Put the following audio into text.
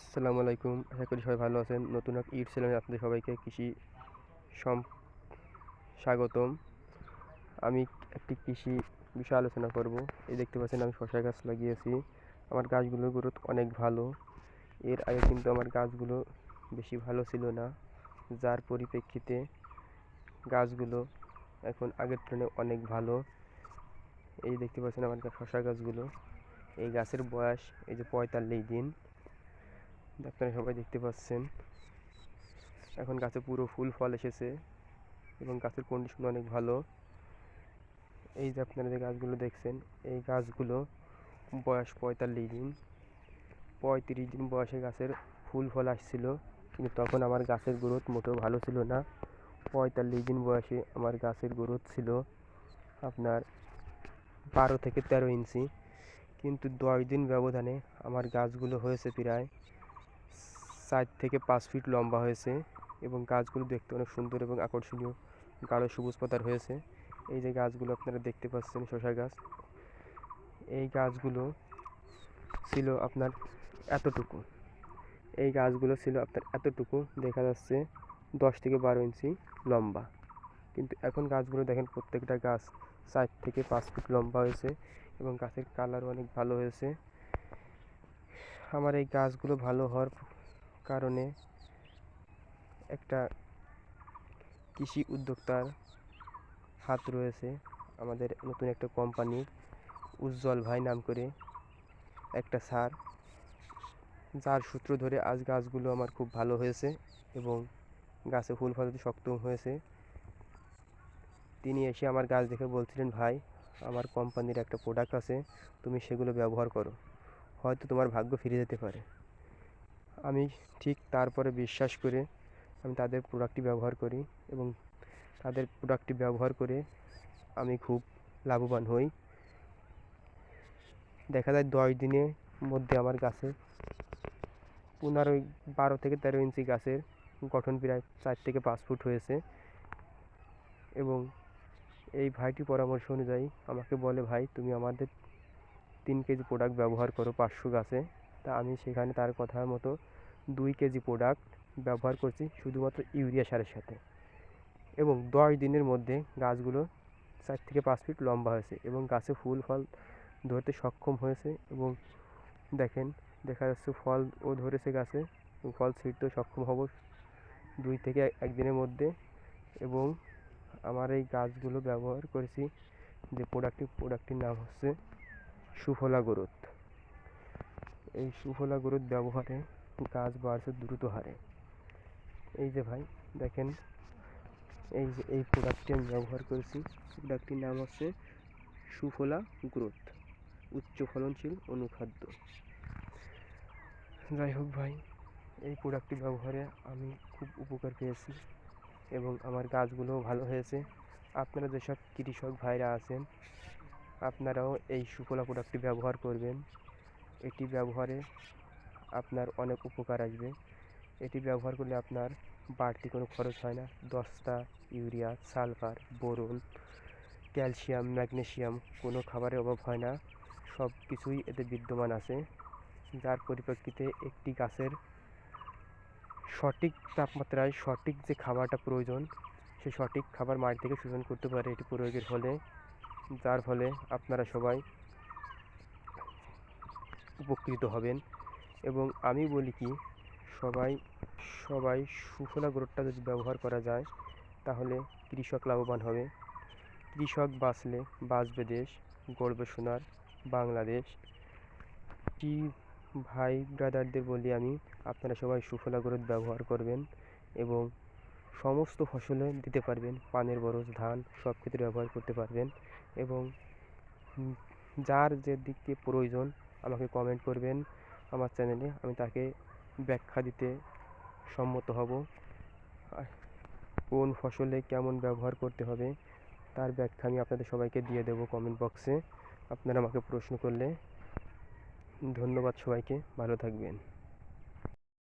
আসসালামু আলাইকুম। আশা করি সবাই ভালো আছেন। নতুন এক ইউটিউব চ্যানেলে আপনাদের সবাইকে কৃষি সম, স্বাগতম। আমি একটি কৃষি বিষয়ে আলোচনা করব। এই দেখতে পাচ্ছেন আমি শশা গাছ লাগিয়েছি আমার গাছগুলোর গ্রোথ অনেক ভালো। এর আগে কিন্তু আমার গাছগুলো বেশি ভালো ছিল না। যার পরিপ্রেক্ষিতে গাছগুলো এখন আগের তুলনায় অনেক ভালো। এই দেখতে পাচ্ছেন আমার শশা গাছগুলো। এই গাছের বয়স এই যে পঁয়তাল্লিশ দিন। আপনারা সবাই দেখতে পাচ্ছেন। এখন গাছে পুরো ফুল, ফল এসেছে এবং গাছের কন্ডিশন অনেক ভালো। এই যে আপনারা যে গাছগুলো দেখছেন, এই গাছগুলো বয়স পঁয়তাল্লিশ দিন, পঁয়ত্রিশ দিন বয়সে গাছের ফুল, ফল আসছিল। কিন্তু তখন আমার গাছের গ্রোথ মোটেও ভালো ছিল না। পঁয়তাল্লিশ দিন বয়সে আমার গাছের গ্রোথ ছিল আপনার বারো থেকে তেরো ইঞ্চি। কিন্তু দশ দিন ব্যবধানে আমার গাছগুলো হয়েছে প্রায় চার থেকে পাঁচ ফিট লম্বা হয়েছে এবং গাছগুলো দেখতে অনেক সুন্দর এবং আকর্ষণীয়। গাঢ় সবুজ পাতার হয়েছে। এই যে গাছগুলো আপনারা দেখতে পাচ্ছেন শসা গাছ। এই গাছগুলো ছিল আপনার এতটুকু। এই গাছগুলো ছিল আপনার এতটুকু। দেখা যাচ্ছে দশ থেকে বারো ইঞ্চি লম্বা। কিন্তু এখন গাছগুলো দেখেন প্রত্যেকটা গাছ চার থেকে পাঁচ ফিট লম্বা হয়েছে এবং গাছের কালারও অনেক ভালো হয়েছে। আমার এই গাছগুলো ভালো হওয়ার কারণে একটা কৃষি উদ্যোক্তার হাত রয়েছে আমাদের নতুন একটা কোম্পানি উজ্জ্বল ভাই নাম করে একটা সার। যার সূত্র ধরে আজ গাছগুলো আমার খুব ভালো হয়েছে এবং গাছে ফুল ফলাতে সক্ষম হয়েছে। তিনি এসে আমার গাছ দেখে বলছিলেন, ভাই, আমার কোম্পানির একটা প্রোডাক্ট আছে, তুমি সেগুলো ব্যবহার করো। হয়তো তোমার ভাগ্য ফিরে যেতে পারে। আমি ঠিক তারপরে বিশ্বাস করে আমি তাদের প্রোডাক্টটি ব্যবহার করি এবং তাদের প্রোডাক্টটি ব্যবহার করে আমি খুব লাভবান হই। দেখা যায় দশ দিনের মধ্যে আমার গাছে পনেরো বারো থেকে তেরো ইঞ্চি গাছের গঠন প্রায় চার থেকে পাঁচ ফুট হয়েছে এবং এই ভাইটির পরামর্শ অনুযায়ী আমাকে বলে, ভাই, তুমি আমাদের তিন কেজি প্রোডাক্ট ব্যবহার করো পাঁচশো গাছে। তা আমি সেখানে তার কথার মতো দুই কেজি প্রোডাক্ট ব্যবহার করছি শুধুমাত্র ইউরিয়া সারের সাথে। এবং দশ দিনের মধ্যে গাছগুলো চার থেকে পাঁচ ফিট লম্বা হয়েছে এবং গাছে ফুল, ফল ধরতে সক্ষম হয়েছে এবং দেখেন, দেখা যাচ্ছে ফল ও ধরেছে গাছে, ফল ছিঁড়তেও সক্ষম হব দুই থেকে একদিনের মধ্যে। এবং আমার এই গাছগুলো ব্যবহার করেছি যে প্রোডাক্টটি প্রোডাক্টটির নাম হচ্ছে সুফলা গ্রোথ। এই সুফলা গ্রোথ ব্যবহারে গাছ বাড়ছে দ্রুত হারে। এই যে ভাই, দেখেন, এই যে এই প্রোডাক্টটি আমি ব্যবহার করেছি প্রোডাক্টটির নাম হচ্ছে সুফলা গ্রোথ, উচ্চ ফলনশীল অনুখাদ্য। যাই হোক ভাই, এই প্রোডাক্টটি ব্যবহারে আমি খুব উপকার পেয়েছি এবং আমার গাছগুলোও ভালো হয়েছে। আপনারা যেসব কৃষক ভাইরা আছেন, আপনারাও এই সুফলা প্রোডাক্টটি ব্যবহার করবেন। এটি ব্যবহারে আপনার অনেক উপকার আসবে। এটি ব্যবহার করলে আপনার বাড়তি কোনো খরচ হয় না। দস্তা, urea, sulphur, boron, calcium, magnesium কোনো খাবারের অভাব হয় না। সব কিছুই এতে বিদ্যমান আছে। যার পরিপ্রেক্ষিতে একটি গাছের সঠিক তাপমাত্রায় সঠিক যে খাবারটা প্রয়োজন, সে সঠিক খাবার মাটি থেকে শোষণ করতে পারে এটি প্রয়োগের ফলে, যার ফলে আপনারা সবাই উপকৃত হবেন। এবং আমি বলি কি, সবাই সবাই সুফলা গ্রোথটা যদি ব্যবহার করা যায়, তাহলে কৃষক লাভবান হবে। কৃষক বাঁচলে বাঁচবে দেশ গর্বে সোনার বাংলাদেশ। কি ভাই ব্রাদারদের বলি আমি, আপনারা সবাই সুফলা গ্রোথ ব্যবহার করবেন এবং সমস্ত ফসলে দিতে পারবেন। পানের বরজ, ধান সব ক্ষেত্রে ব্যবহার করতে পারবেন এবং যার যে দিকে প্রয়োজন আমাকে কমেন্ট করবেন আমার চ্যানেলে আমি তাকে ব্যাখ্যা দিতে সম্মত হব। কোন ফসলে কেমন ব্যবহার করতে হবে, তার ব্যাখ্যা আমি আপনাদের সবাইকে দিয়ে দেবো কমেন্ট বক্সে আপনারা আমাকে প্রশ্ন করলে ধন্যবাদ সবাইকে। ভালো থাকবেন।